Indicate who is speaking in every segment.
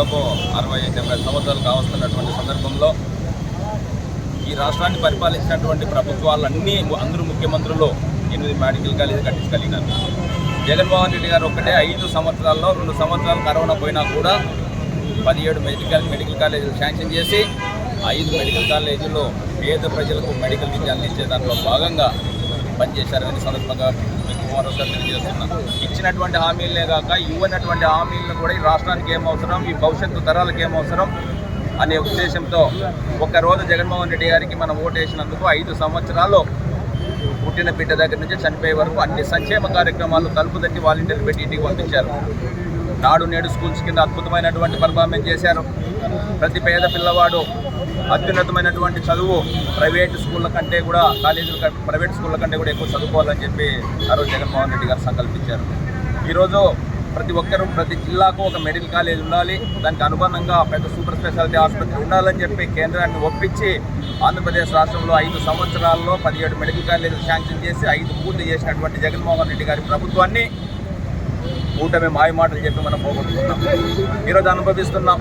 Speaker 1: అరవై డెబ్బై సంవత్సరాలు కావస్తున్నటువంటి సందర్భంలో ఈ రాష్ట్రాన్ని పరిపాలించినటువంటి ప్రభుత్వాలన్నీ అందరూ ముఖ్యమంత్రులు ఎనిమిది మెడికల్ కాలేజీ కట్టించగలిగినారు జగన్మోహన్ రెడ్డి గారు ఒక్కటే ఐదు సంవత్సరాల్లో రెండు సంవత్సరాలు కరోనా పోయినా కూడా పదిహేడు మెడికల్ మెడికల్ కాలేజీలు శాంక్షన్ చేసి ఐదు మెడికల్ కాలేజీలో పేద ప్రజలకు మెడికల్ విద్య అందించే దాంట్లో భాగంగా పనిచేశారని సందర్భంగా మరోసారి తెలియజేస్తున్నాను ఇచ్చినటువంటి హామీలనే కాక ఇవ్వనటువంటి హామీలను కూడా ఈ రాష్ట్రానికి ఏం అవసరం ఈ భవిష్యత్తు తరాలకు ఏం అవసరం అనే ఉద్దేశంతో ఒక్కరోజు జగన్మోహన్ రెడ్డి గారికి మనం ఓటేసినందుకు ఐదు సంవత్సరాలు పుట్టిన బిడ్డ దగ్గర నుంచి చనిపోయే వరకు అన్ని సంక్షేమ కార్యక్రమాలు తలుపు తట్టి వాలంటీర్లు పెట్టి ఇంటికి పంపించారు. నాడు నేడు స్కూల్స్ కింద అద్భుతమైనటువంటి పర్ఫార్మెన్స్ చేశారు. ప్రతి పేద పిల్లవాడు అత్యున్నతమైనటువంటి చదువు ప్రైవేట్ స్కూళ్ళ కంటే కూడా కాలేజీల ప్రైవేట్ స్కూళ్ళ కంటే కూడా ఎక్కువ చదువుకోవాలని చెప్పి ఆ రోజు జగన్మోహన్ రెడ్డి గారు సంకల్పించారు. ఈరోజు ప్రతి ఒక్కరూ ప్రతి జిల్లాకు ఒక మెడికల్ కాలేజ్ ఉండాలి. దానికి అనుబంధంగా పెద్ద సూపర్ స్పెషాలిటీ ఆసుపత్రి ఉండాలని చెప్పి కేంద్రాన్ని ఒప్పించి ఆంధ్రప్రదేశ్ రాష్ట్రంలో ఐదు సంవత్సరాల్లో పదిహేడు మెడికల్ కాలేజీలు శాంక్షన్ చేసి ఐదు పూర్తి చేసినటువంటి జగన్మోహన్ రెడ్డి గారి ప్రభుత్వాన్ని కూటమి మాయమాటలు చెప్పి మనం పోగొట్టుకున్నాం ఈరోజు అనుభవిస్తున్నాం.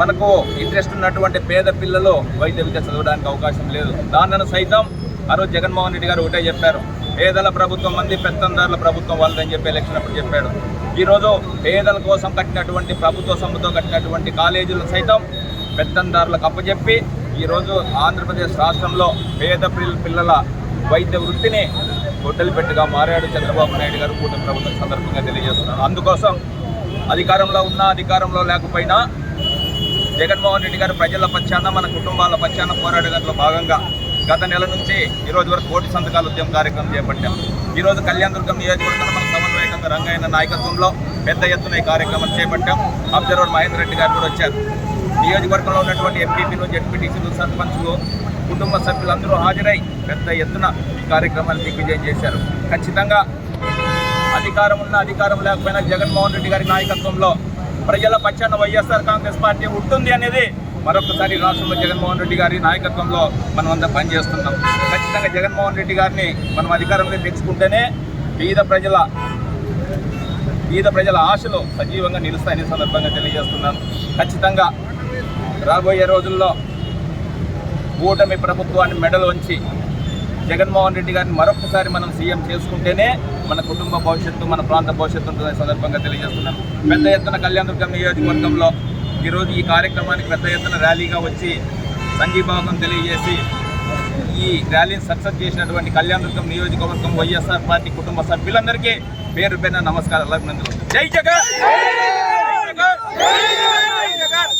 Speaker 1: మనకు ఇంట్రెస్ట్ ఉన్నటువంటి పేద పిల్లలు వైద్య విద్య చదవడానికి అవకాశం లేదు. దానిని సైతం ఆ రోజు జగన్మోహన్ రెడ్డి గారు ఒకటే చెప్పారు. పేదల ప్రభుత్వం మంది పెత్తందారుల ప్రభుత్వం వాళ్ళదని చెప్పి ఎలక్షన్ అప్పుడు చెప్పాడు. ఈరోజు పేదల కోసం కట్టినటువంటి ప్రభుత్వ సొమ్ముతో కట్టినటువంటి కాలేజీలు సైతం పెత్తందారులకు అప్పచెప్పి ఈరోజు ఆంధ్రప్రదేశ్ రాష్ట్రంలో పేద పిల్లల వైద్య వృత్తిని గొడ్డలిపెట్టుగా మారాడు చంద్రబాబు నాయుడు గారు కూటమి ప్రభుత్వం సందర్భంగా తెలియజేస్తున్నారు. అందుకోసం అధికారంలో ఉన్నా అధికారంలో లేకపోయినా జగన్మోహన్ రెడ్డి గారు ప్రజల పక్షాన మన కుటుంబాల పక్షాన పోరాడే భాగంగా గత నెల నుంచి ఈరోజు వరకు కోటి సంతకాల ఉద్యమ కార్యక్రమం చేపట్టాం. ఈ రోజు కళ్యాణదుర్గం నియోజకవర్గంలో మన సమన్వయకంగా రంగయ్య నాయకత్వంలో పెద్ద ఎత్తున ఈ కార్యక్రమం చేపట్టాం. అబ్జర్వర్ మహేందర్ రెడ్డి గారు కూడా వచ్చారు. నియోజకవర్గంలో ఉన్నటువంటి ఎంపీపీలు జడ్పీటీసీలు సర్పంచ్లు కుటుంబ సభ్యులందరూ హాజరై పెద్ద ఎత్తున ఈ కార్యక్రమాన్ని దిగ్విజయం చేశారు. ఖచ్చితంగా అధికారం ఉన్న అధికారం లేకపోయినా జగన్మోహన్ రెడ్డి గారి నాయకత్వంలో ప్రజల పక్షాన వైఎస్ఆర్ కాంగ్రెస్ పార్టీ ఉంటుంది అనేది మరొకసారి రాష్ట్రంలో జగన్మోహన్ రెడ్డి గారి నాయకత్వంలో మనం అంతా పనిచేస్తున్నాం. ఖచ్చితంగా జగన్మోహన్ రెడ్డి గారిని మనం అధికారంలో తెచ్చుకుంటేనే పేద ప్రజల పేద ప్రజల ఆశలు సజీవంగా నిలుస్తాయని సందర్భంగా తెలియజేస్తున్నాను. ఖచ్చితంగా రాబోయే రోజుల్లో కూటమి ప్రభుత్వాన్ని మెడలు వంచి జగన్మోహన్ రెడ్డి గారిని మరొకసారి మనం సీఎం చేసుకుంటేనే మన కుటుంబ భవిష్యత్తు మన ప్రాంత భవిష్యత్తు ఉంటుందని సందర్భంగా తెలియజేస్తున్నాను. పెద్ద ఎత్తున కళ్యాణదుర్గం నియోజకవర్గంలో ఈరోజు ఈ కార్యక్రమానికి పెద్ద ఎత్తున ర్యాలీగా వచ్చి సంఘీభావం తెలియజేసి ఈ ర్యాలీని సక్సెస్ చేసినటువంటి కళ్యాణదుర్గం నియోజకవర్గం వైఎస్ఆర్ పార్టీ కుటుంబ సభ్యులందరికీ పేరు పేరున నమస్కారాలు అభినందనలు. జై జగన్! జై జగన్!